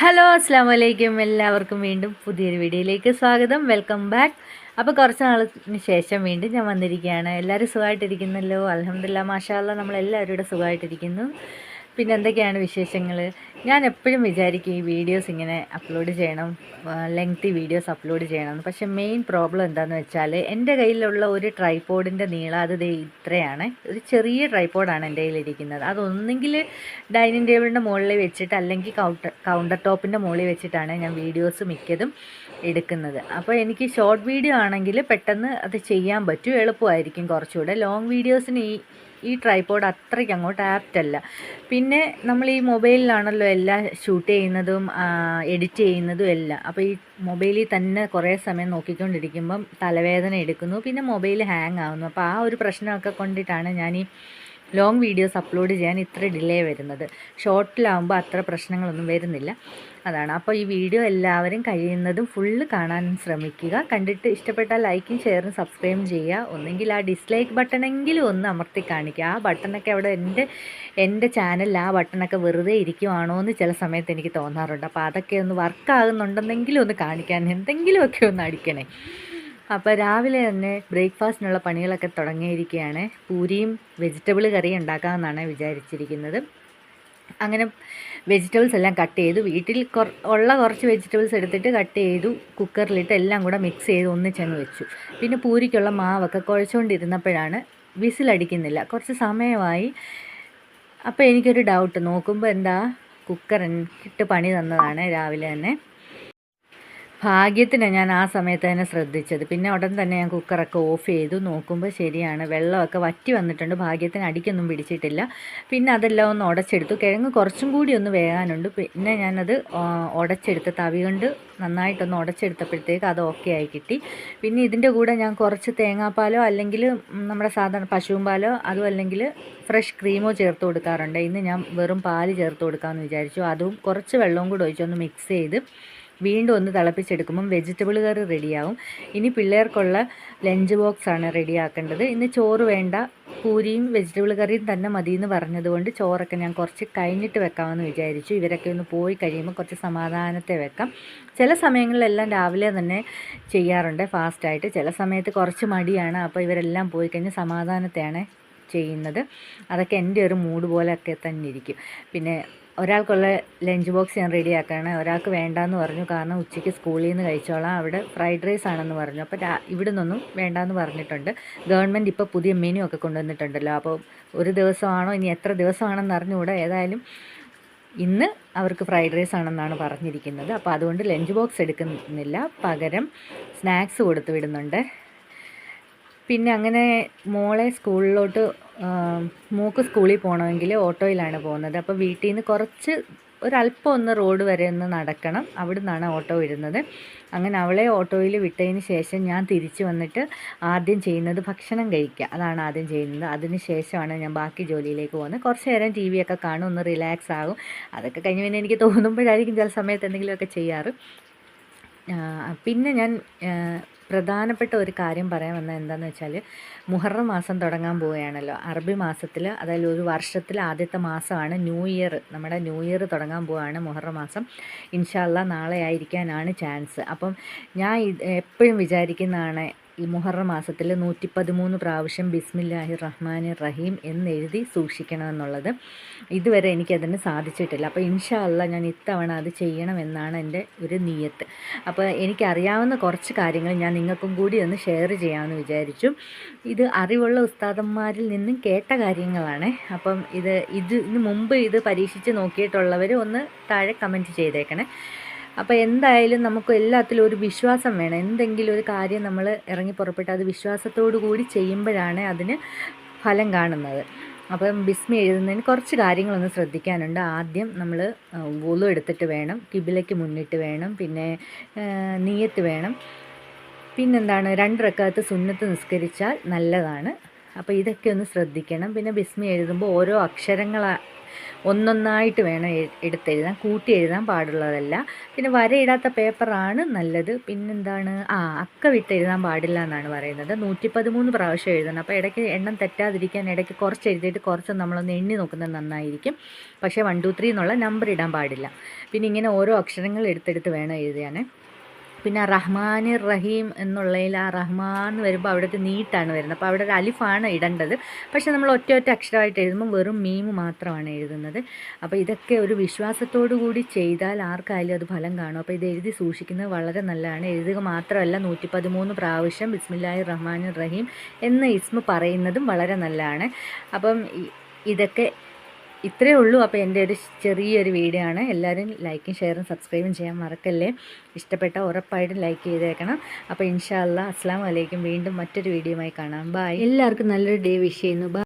Hello അസ്സാം വലൈക്കും എല്ലാവർക്കും വീണ്ടും പുതിയൊരു വീഡിയോയിലേക്ക് സ്വാഗതം. വെൽക്കം ബാക്ക് അപ്പോൾ കുറച്ച് നാളിന് ശേഷം വീണ്ടും ഞാൻ വന്നിരിക്കുകയാണ്. എല്ലാവരും സുഖമായിട്ടിരിക്കുന്നല്ലോ? അലഹമില്ല മാഷാല്ല നമ്മളെല്ലാവരും ഇവിടെ സുഖമായിട്ടിരിക്കുന്നു. പിന്നെ എന്തൊക്കെയാണ് വിശേഷങ്ങൾ ഞാൻ എപ്പോഴും വിചാരിക്കും ഈ വീഡിയോസ് ഇങ്ങനെ അപ്ലോഡ് ചെയ്യണം ലെങ്തി വീഡിയോസ് അപ്ലോഡ് ചെയ്യണം പക്ഷെ മെയിൻ പ്രോബ്ലം എന്താണെന്ന് വെച്ചാൽ എന്റെ കയ്യിലുള്ള ഒരു ട്രൈപോഡിന്റെ നീളം ഇത്രയാണ്. ഒരു ചെറിയ ട്രൈപോഡാണ് എന്റെ കയ്യിലിരിക്കുന്നത്. അതൊന്നെങ്കിൽ ഡൈനിങ് ടേബിളിന്റെ മുകളിൽ വെച്ചിട്ട് അല്ലെങ്കിൽ കൗണ്ടർ കൗണ്ടർ ടോപ്പിന്റെ മുകളിൽ വെച്ചിട്ടാണ് ഞാൻ വീഡിയോസ് മിക്കതും എടുക്കുന്നത്. അപ്പോൾ എനിക്ക് ഷോർട്ട് വീഡിയോ ആണെങ്കിൽ പെട്ടെന്ന് അത് ചെയ്യാൻ പറ്റും എളുപ്പമായിരിക്കും കുറച്ചുകൂടെ. ലോങ് വീഡിയോസിന് ഈ ഈ ട്രൈപോഡ് അത്രയ്ക്ക് അങ്ങോട്ട് ആപ്റ്റല്ല പിന്നെ നമ്മൾ ഈ മൊബൈലിലാണല്ലോ എല്ലാം ഷൂട്ട് ചെയ്യുന്നതും എഡിറ്റ് ചെയ്യുന്നതും എല്ലാം. അപ്പോൾ ഈ മൊബൈലിൽ തന്നെ കുറേ സമയം നോക്കിക്കൊണ്ടിരിക്കുമ്പം തലവേദന എടുക്കുന്നു പിന്നെ മൊബൈൽ ഹാങ് ആവുന്നു. അപ്പോൾ ആ ഒരു പ്രശ്നമൊക്കെ കൊണ്ടിട്ടാണ് ഞാൻ ഈ ലോങ് വീഡിയോസ് അപ്ലോഡ് ചെയ്യാൻ ഇത്ര ഡിലേ വരുന്നത്. ഷോർട്ടിലാവുമ്പോൾ അത്ര പ്രശ്നങ്ങളൊന്നും വരുന്നില്ല. അതാണ്. അപ്പോൾ ഈ വീഡിയോ എല്ലാവരും കഴിയുന്നതും ഫുള്ള് കാണാൻ ശ്രമിക്കുക. കണ്ടിട്ട് ഇഷ്ടപ്പെട്ടാൽ ലൈക്കും ഷെയറും സബ്സ്ക്രൈബും ചെയ്യുക. ഒന്നെങ്കിൽ ആ ഡിസ്ലൈക്ക് ബട്ടണെങ്കിലും ഒന്ന് അമർത്തി കാണിക്കുക. ആ ബട്ടണൊക്കെ അവിടെ എന്റെ എന്റെ ചാനലിൽ ആ ബട്ടണൊക്കെ വെറുതെ ഇരിക്കുവാണോ എന്ന് ചില സമയത്ത് എനിക്ക് തോന്നാറുണ്ട്. അപ്പോൾ അതൊക്കെ ഒന്ന് വർക്ക് ആകുന്നുണ്ടെന്നെങ്കിലും ഒന്ന് കാണിക്കാൻ എന്തെങ്കിലുമൊക്കെ ഒന്ന് അടിക്കണേ. അപ്പോൾ രാവിലെ തന്നെ ബ്രേക്ക്ഫാസ്റ്റിനുള്ള പണികളൊക്കെ തുടങ്ങിയിരിക്കുകയാണ്. പൂരിയും വെജിറ്റബിൾ കറിയും ഉണ്ടാക്കാമെന്നാണ് വിചാരിച്ചിരിക്കുന്നത്. അങ്ങനെ വെജിറ്റബിൾസ് എല്ലാം കട്ട് ചെയ്തു. വീട്ടിൽ ഉള്ള കുറച്ച് വെജിറ്റബിൾസ് എടുത്തിട്ട് കട്ട് ചെയ്തു. കുക്കറിലിട്ട് എല്ലാം കൂടെ മിക്സ് ചെയ്ത് ഒന്നിച്ചങ്ങ് വെച്ചു. പിന്നെ പൂരിക്കുള്ള മാവൊക്കെ കുഴച്ചുകൊണ്ടിരുന്നപ്പോഴാണ് വിസിലടിക്കുന്നില്ല. കുറച്ച് സമയമായി. അപ്പോൾ എനിക്കൊരു ഡൗട്ട് നോക്കുമ്പോൾ എന്താ? കുക്കർ എനിക്കിട്ട് പണി തന്നതാണ് രാവിലെ തന്നെ. ഭാഗ്യത്തിന് ഞാൻ ആ സമയത്ത് തന്നെ ശ്രദ്ധിച്ചത്. പിന്നെ ഉടൻ തന്നെ ഞാൻ കുക്കറൊക്കെ ഓഫ് ചെയ്തു. നോക്കുമ്പോൾ ശരിയാണ്. വെള്ളമൊക്കെ വറ്റി വന്നിട്ടുണ്ട്. ഭാഗ്യത്തിന് അടിക്കൊന്നും പിടിച്ചിട്ടില്ല. പിന്നെ അതെല്ലാം ഒന്ന് ഉടച്ചെടുത്തു. കിഴങ്ങ് കുറച്ചും കൂടി ഒന്ന് വേകാനുണ്ട്. പിന്നെ ഞാനത് ഉടച്ചെടുത്ത് തവി കൊണ്ട് നന്നായിട്ടൊന്ന് ഉടച്ചെടുത്തപ്പോഴത്തേക്ക് അത് ഓക്കെ ആയി കിട്ടി. പിന്നെ ഇതിന്റെ കൂടെ ഞാൻ കുറച്ച് തേങ്ങാപ്പാലോ അല്ലെങ്കിൽ നമ്മുടെ സാധാരണ പശുവും പാലോ അതും അല്ലെങ്കിൽ ഫ്രഷ് ക്രീമോ ചേർത്ത് കൊടുക്കാറുണ്ട്. ഇന്ന് ഞാൻ വെറും പാൽ ചേർത്ത് കൊടുക്കാമെന്ന് വിചാരിച്ചു. അതും കുറച്ച് വെള്ളവും കൂടെ ഒഴിച്ചൊന്ന് മിക്സ് ചെയ്ത് വീണ്ടും ഒന്ന് തിളപ്പിച്ചെടുക്കുമ്പം വെജിറ്റബിൾ കറി റെഡിയാവും ഇനി പിള്ളേർക്കുള്ള ലഞ്ച് ബോക്സാണ് റെഡിയാക്കേണ്ടത് ഇന്ന് ചോറ് വേണ്ട പൂരിയും വെജിറ്റബിൾ കറിയും തന്നെ മതി എന്ന് പറഞ്ഞതുകൊണ്ട് ചോറൊക്കെ ഞാൻ കുറച്ച് കഴിഞ്ഞിട്ട് വെക്കാമെന്ന് വിചാരിച്ചു. ഇവരൊക്കെ ഒന്ന് പോയി കഴിയുമ്പോൾ കുറച്ച് സമാധാനത്തെ വെക്കാം. ചില സമയങ്ങളിലെല്ലാം രാവിലെ തന്നെ ചെയ്യാറുണ്ട് ഫാസ്റ്റായിട്ട് ചില സമയത്ത് കുറച്ച് മടിയാണ്. അപ്പോൾ ഇവരെല്ലാം പോയി കഴിഞ്ഞ് സമാധാനത്തെയാണ് ചെയ്യുന്നത്. അതൊക്കെ എന്റെ ഒരു മൂഡ് പോലെയൊക്കെ തന്നെ ഇരിക്കും. പിന്നെ ഒരാൾക്കുള്ള ലഞ്ച് ബോക്സ് ഞാൻ റെഡിയാക്കുകയാണ് ഒരാൾക്ക് വേണ്ടാന്ന് പറഞ്ഞു. കാരണം ഉച്ചയ്ക്ക് സ്കൂളിൽ നിന്ന് കഴിച്ചോളാം. അവിടെ ഫ്രൈഡ് റൈസ് ആണെന്ന് പറഞ്ഞു. അപ്പോൾ ഇവിടെ നിന്നൊന്നും വേണ്ടാന്ന് പറഞ്ഞിട്ടുണ്ട്. ഗവൺമെന്റ് ഇപ്പോൾ പുതിയ മെനു ഒക്കെ കൊണ്ടുവന്നിട്ടുണ്ടല്ലോ. അപ്പോൾ ഒരു ദിവസമാണോ? ഇനി എത്ര ദിവസമാണെന്ന് അറിഞ്ഞുകൂടാ. ഏതായാലും ഇന്ന് അവർക്ക് ഫ്രൈഡ് റൈസ് ആണെന്നാണ് പറഞ്ഞിരിക്കുന്നത്. അപ്പോൾ അതുകൊണ്ട് ലഞ്ച് ബോക്സ് എടുക്കുന്നില്ല. പകരം സ്നാക്സ് കൊടുത്തു വിടുന്നുണ്ട്. പിന്നെ അങ്ങനെ മോളെ സ്കൂളിലോട്ട് മൂക്ക് സ്കൂളിൽ പോകണമെങ്കിൽ ഓട്ടോയിലാണ് പോകുന്നത്. അപ്പോൾ വീട്ടിൽ നിന്ന് കുറച്ച് ഒരല്പം ഒന്ന് റോഡ് വരെ ഒന്ന് നടക്കണം. അവിടെ നിന്നാണ് ഓട്ടോ വരുന്നത്. അങ്ങനെ അവളെ ഓട്ടോയിൽ വിട്ടതിന് ശേഷം ഞാൻ തിരിച്ചു വന്നിട്ട് ആദ്യം ചെയ്യുന്നത് ഭക്ഷണം കഴിക്കുക. അതാണ് ആദ്യം ചെയ്യുന്നത്. അതിന് ശേഷമാണ് ഞാൻ ബാക്കി ജോലിയിലേക്ക് പോകുന്നത്. കുറച്ച് നേരം ടി വിയൊക്കെ കാണും ഒന്ന് റിലാക്സ് ആകും. അതൊക്കെ കഴിഞ്ഞ് പിന്നെ എനിക്ക് തോന്നുമ്പോഴായിരിക്കും ചില സമയത്ത് എന്തെങ്കിലുമൊക്കെ ചെയ്യാറ്. പിന്നെ ഞാൻ പ്രധാനപ്പെട്ട ഒരു കാര്യം പറയാൻ വന്നത് എന്താണെന്ന് വെച്ചാൽ മുഹറം മാസം തുടങ്ങാൻ പോവുകയാണല്ലോ. അറബി മാസത്തിൽ അതായത് ഒരു വർഷത്തിൽ ആദ്യത്തെ മാസമാണ് ന്യൂ ഇയർ. നമ്മുടെ ന്യൂ ഇയർ തുടങ്ങാൻ പോവുകയാണ് മുഹറം മാസം. ഇൻഷാല്ല നാളെ ആയിരിക്കാനാണ് ചാൻസ്. അപ്പം ഞാൻ എപ്പോഴും വിചാരിക്കുന്നതാണ് ഈ മുഹറ മാസത്തിൽ നൂറ്റി പതിമൂന്ന് പ്രാവശ്യം ബിസ്മില്ലാഹി റഹ്മാൻ റഹീം എന്നെഴുതി സൂക്ഷിക്കണമെന്നുള്ളത് ഇതുവരെ എനിക്കതിന് സാധിച്ചിട്ടില്ല. അപ്പോൾ ഇൻഷാ അല്ല ഞാൻ ഇത്തവണ അത് ചെയ്യണമെന്നാണ് എന്റെ ഒരു നീയത്ത്. അപ്പോൾ എനിക്കറിയാവുന്ന കുറച്ച് കാര്യങ്ങൾ ഞാൻ നിങ്ങൾക്കും കൂടി ഒന്ന് ഷെയർ ചെയ്യാമെന്ന് വിചാരിച്ചു. ഇത് അറിവുള്ള ഉസ്താദന്മാരിൽ നിന്നും കേട്ട കാര്യങ്ങളാണ്. അപ്പം ഇത് ഇതിന് മുമ്പ് ഇത് പരീക്ഷിച്ച് നോക്കിയിട്ടുള്ളവർ ഒന്ന് താഴെ കമന്റ് ചെയ്തേക്കണേ. അപ്പോൾ എന്തായാലും നമുക്ക് എല്ലാത്തിലും ഒരു വിശ്വാസം വേണം. എന്തെങ്കിലും ഒരു കാര്യം നമ്മൾ ഇറങ്ങി പുറപ്പെട്ട് അത് വിശ്വാസത്തോടു കൂടി ചെയ്യുമ്പോഴാണ് അതിന് ഫലം കാണുന്നത്. അപ്പം ബിസ്മി എഴുതുന്നതിന് കുറച്ച് കാര്യങ്ങളൊന്ന് ശ്രദ്ധിക്കാനുണ്ട്. ആദ്യം നമ്മൾ വോലു എടുത്തിട്ട് വേണം കിബിലയ്ക്ക് മുന്നിട്ട് വേണം പിന്നെ നീയത്ത് വേണം. പിന്നെന്താണ് രണ്ട് റക്കാത്ത് സുന്നത്ത് നിസ്കരിച്ചാൽ നല്ലതാണ്. അപ്പോൾ ഇതൊക്കെ ഒന്ന് ശ്രദ്ധിക്കണം. പിന്നെ ബിസ്മി എഴുതുമ്പോൾ ഓരോ അക്ഷരങ്ങൾ ഒന്നൊന്നായിട്ട് വേണം എടുത്തെഴുതാൻ കൂട്ടി എഴുതാൻ പാടുള്ളതല്ല. പിന്നെ വരയിടാത്ത പേപ്പറാണ് നല്ലത്. പിന്നെന്താണ്? ആ അക്ക വിട്ട് എഴുതാൻ പാടില്ല എന്നാണ് പറയുന്നത്. നൂറ്റി പതിമൂന്ന് പ്രാവശ്യം എഴുതണം. അപ്പോൾ ഇടയ്ക്ക് എണ്ണം തെറ്റാതിരിക്കാൻ ഇടയ്ക്ക് കുറച്ച് എഴുതിയിട്ട് കുറച്ച് നമ്മളൊന്ന് എണ്ണി നോക്കുന്നത് നന്നായിരിക്കും. പക്ഷേ വൺ ടു ത്രീ എന്നുള്ള നമ്പർ ഇടാൻ പാടില്ല. പിന്നെ ഇങ്ങനെ ഓരോ അക്ഷരങ്ങൾ എടുത്തെടുത്ത് വേണം എഴുതാൻ. പിന്നെ റഹ്മാൻ റഹീം എന്നുള്ളതിൽ ആ റഹ്മാൻ എന്ന് വരുമ്പോൾ അവിടുത്തെ നീട്ടാണ് വരുന്നത്. അപ്പോൾ അവിടെ ഒരു അലിഫാണ് ഇടേണ്ടത്. പക്ഷേ നമ്മൾ ഒറ്റ ഒറ്റ അക്ഷരമായിട്ട് എഴുതുമ്പോൾ വെറും മീം മാത്രമാണ് എഴുതുന്നത്. അപ്പോൾ ഇതൊക്കെ ഒരു വിശ്വാസത്തോടു കൂടി ചെയ്താൽ ആർക്കായാലും അത് ഫലം കാണും. അപ്പോൾ ഇത് എഴുതി സൂക്ഷിക്കുന്നത് വളരെ നല്ലതാണ്. എഴുതുക മാത്രമല്ല നൂറ്റി പതിമൂന്ന് പ്രാവശ്യം ബിസ്മില്ലാഹി റഹ്മാൻ റഹീം എന്ന ഇസ്മ പറയുന്നതും വളരെ നല്ലതാണ്. അപ്പം ഇതൊക്കെ ഇത്രയേ ഉള്ളൂ. അപ്പോൾ എന്റെ ഒരു ചെറിയൊരു വീഡിയോ ആണ്. എല്ലാവരും ലൈക്കും ഷെയറും സബ്സ്ക്രൈബും ചെയ്യാൻ മറക്കല്ലേ? ഇഷ്ടപ്പെട്ട ഉറപ്പായിട്ടും ലൈക്ക് ചെയ്തേക്കണം. അപ്പോൾ ഇൻഷാല്ല അസ്സാം വലൈക്കും വീണ്ടും മറ്റൊരു വീഡിയോയുമായി കാണാം. ബൈ എല്ലാവർക്കും നല്ലൊരു ഡേ വിഷ് ചെയ്യുന്നു.